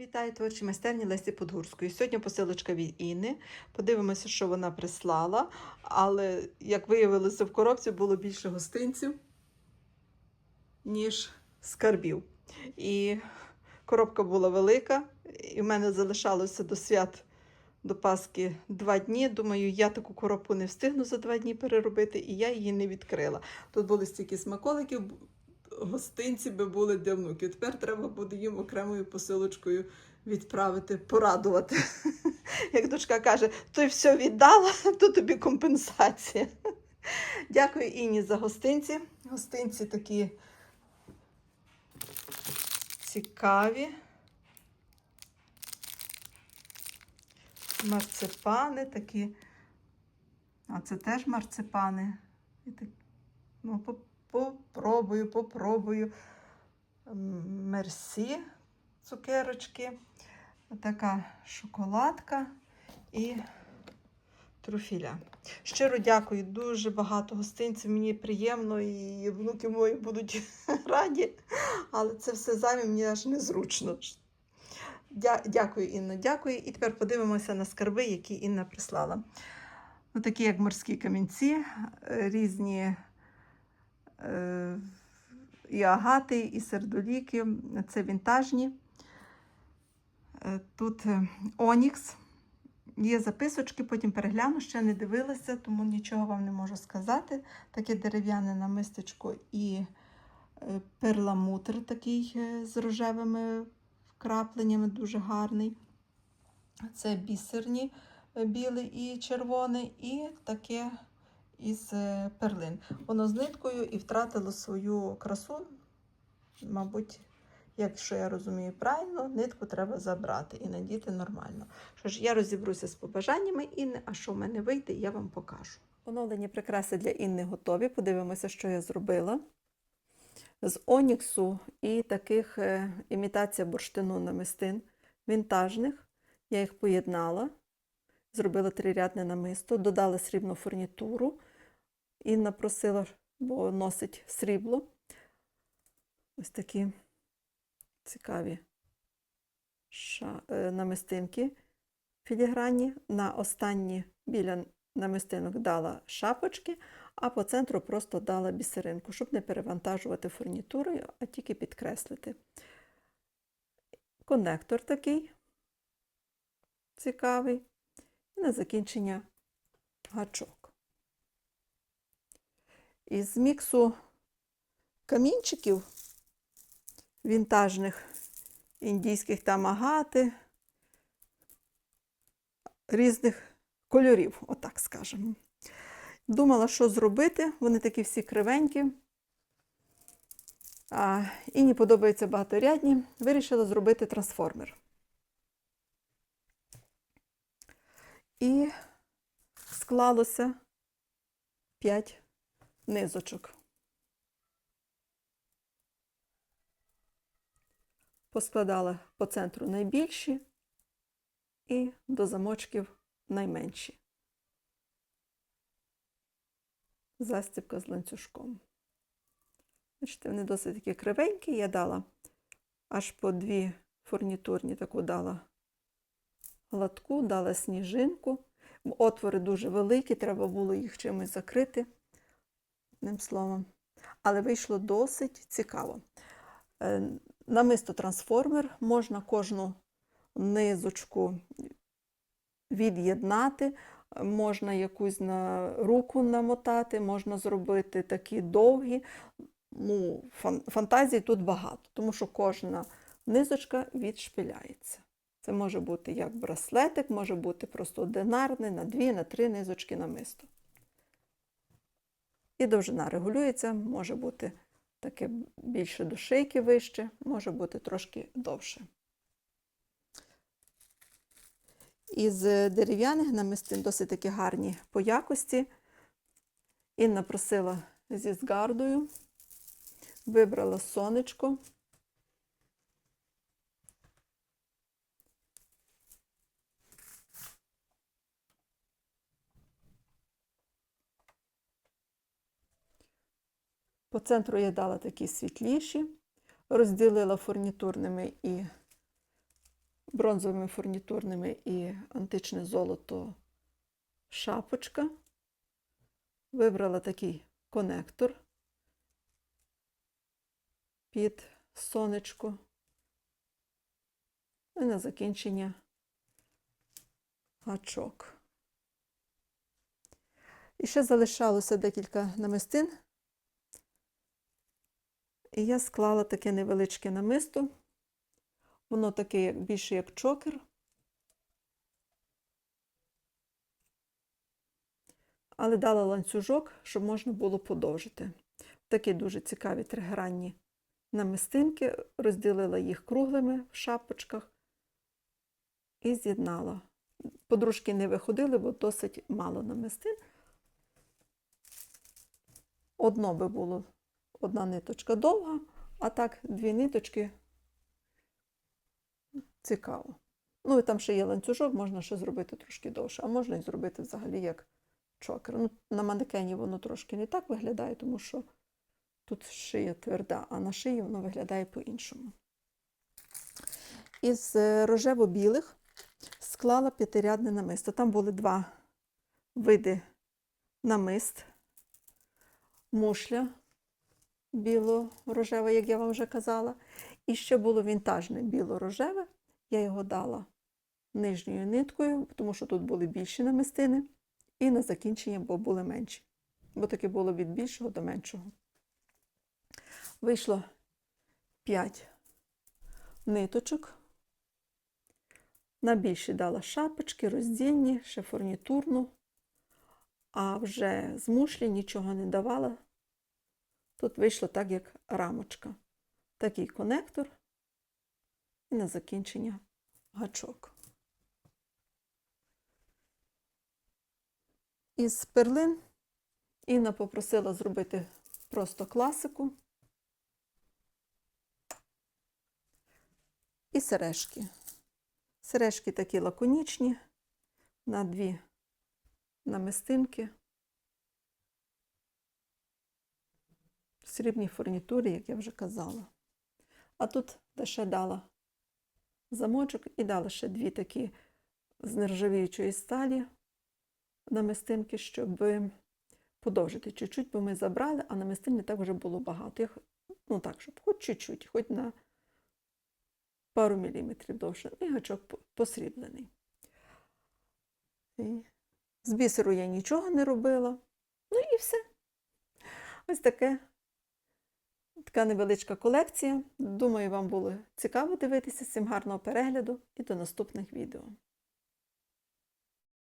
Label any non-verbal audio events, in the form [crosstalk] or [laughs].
Вітаю творчі майстерні Лесі Подгурської. Сьогодні посилочка від Інни. Подивимося, що вона прислала. Але, як виявилося, в коробці було більше гостинців, ніж скарбів. І коробка була велика, і в мене залишалося до свят до Пасхи два дні. Думаю, я таку коробку не встигну за два дні переробити, і я її не відкрила. Тут були стільки смаколиків, гостинці би були для внуків. Тепер треба буде їм окремою посилочкою відправити, порадувати. [laughs] Як дочка каже, ти все віддала, [laughs] то тобі компенсація. [laughs] Дякую Інні за гостинці. Гостинці такі цікаві. Марципани такі. А це теж марципани. І так, ну, попробую, попробую. Мерсі цукерочки. Така шоколадка і труфіля. Щиро дякую, дуже багато гостинців. Мені приємно і внуки мої будуть [laughs] раді, але це все зайве мені аж незручно. Дя- Дякую, Інно, дякую. І тепер подивимося на скарби, які Інна прислала. Ну, такі як морські камінці, е, різні і агати, і сердоліки. Це вінтажні. Е, Тут е, Онікс. Є записочки, потім перегляну, ще не дивилася, тому нічого вам не можу сказати. Таке дерев'яне намистечко і е, перламутр такий з рожевими вкрапленнями, дуже гарний. Це бісерні білий і червоний, і таке із е, перлин. Воно з ниткою і втратило свою красу. Мабуть, якщо я розумію правильно, нитку треба забрати і надіти нормально. Що ж, я розібруся з побажаннями Інни, а що в мене вийде, я вам покажу. Оновлені прикраси для Інни готові. Подивимося, що я зробила. З оніксу і таких е, імітація бурштину намистин вінтажних. Я їх поєднала, зробила трирядне намисто, додала срібну фурнітуру. Інна просила, бо носить срібло. Ось такі цікаві е, намистинки філігранні. На останні біля намистинок дала шапочки, а по центру просто дала бісеринку, щоб не перевантажувати фурнітурою, а тільки підкреслити. Конектор такий цікавий. І на закінчення гачок. Із міксу камінчиків вінтажних індійських там агати, різних кольорів, отак скажемо. Думала, що зробити. Вони такі всі кривенькі. А, і не подобаються багаторядні. Вирішила зробити трансформер. І склалося 5 низочок. Поскладала по центру найбільші і до замочків найменші. Застібка з ланцюжком. Бачите, вони досить такі кривенькі. Я дала аж по дві фурнітурні таку дала гладку, дала сніжинку. Отвори дуже великі, треба було їх чимось закрити, одним словом. Але вийшло досить цікаво. Е, Намисто трансформер, можна кожну низочку від'єднати, можна якусь на руку намотати, можна зробити такі довгі. Ну, фан- фантазій тут багато, тому що кожна низочка відшпиляється. Це може бути як браслетик, може бути просто одинарний, на дві, на три низочки намисто. І довжина регулюється, може бути таке більше до шийки вище, може бути трошки довше. Із дерев'яних намистин досить такі гарні по якості. Інна просила зі згардою, вибрала сонечко. По центру я дала такі світліші, розділила фурнітурними і бронзовими фурнітурними і античне золото шапочка. Вибрала такий конектор під сонечко. І на закінчення гачок. І ще залишалося декілька намистин. І я склала таке невеличке намисто. Воно таке як, більше як чокер. Але дала ланцюжок, щоб можна було подовжити. Такі дуже цікаві тригранні намистинки, розділила їх круглими в шапочках і з'єднала. Подружки не виходили, бо досить мало намистин. Одно би було одна ниточка довга, а так дві ниточки цікаво. Ну і там ще є ланцюжок, можна ще зробити трошки довше, а можна і зробити взагалі як чокер. Ну, на манекені воно трошки не так виглядає, тому що тут шия тверда, а на шиї воно виглядає по-іншому. Із е, рожево-білих склала п'ятирядне намисто. Там були два види намист, мушля біло-рожева, як я вам вже казала. І ще було вінтажне біло-рожеве. Я його дала нижньою ниткою, тому що тут були більші намистини, і на закінчення, бо були менші. Бо таке було від більшого до меншого. Вийшло 5 ниточок. На більші дала шапочки, роздільні, ще фурнітурну, а вже з мушлі нічого не давала. Тут вийшло так, як рамочка. Такий конектор і на закінчення гачок. Із перлин Інна попросила зробити просто класику і сережки. Сережки такі лаконічні, на дві намистинки. В срібній фурнітурі, як я вже казала. А тут ще дала замочок і дала ще дві такі з нержавіючої сталі намистинки, щоб подовжити чуть-чуть, бо ми забрали, а намистин не так вже було багато. Я, ну так, щоб хоч чуть-чуть, хоч на пару міліметрів довше. І гачок посріблений. І з бісеру я нічого не робила. Ну і все. Ось таке. Така невеличка колекція. Думаю, вам було цікаво дивитися. Всім гарного перегляду і до наступних відео.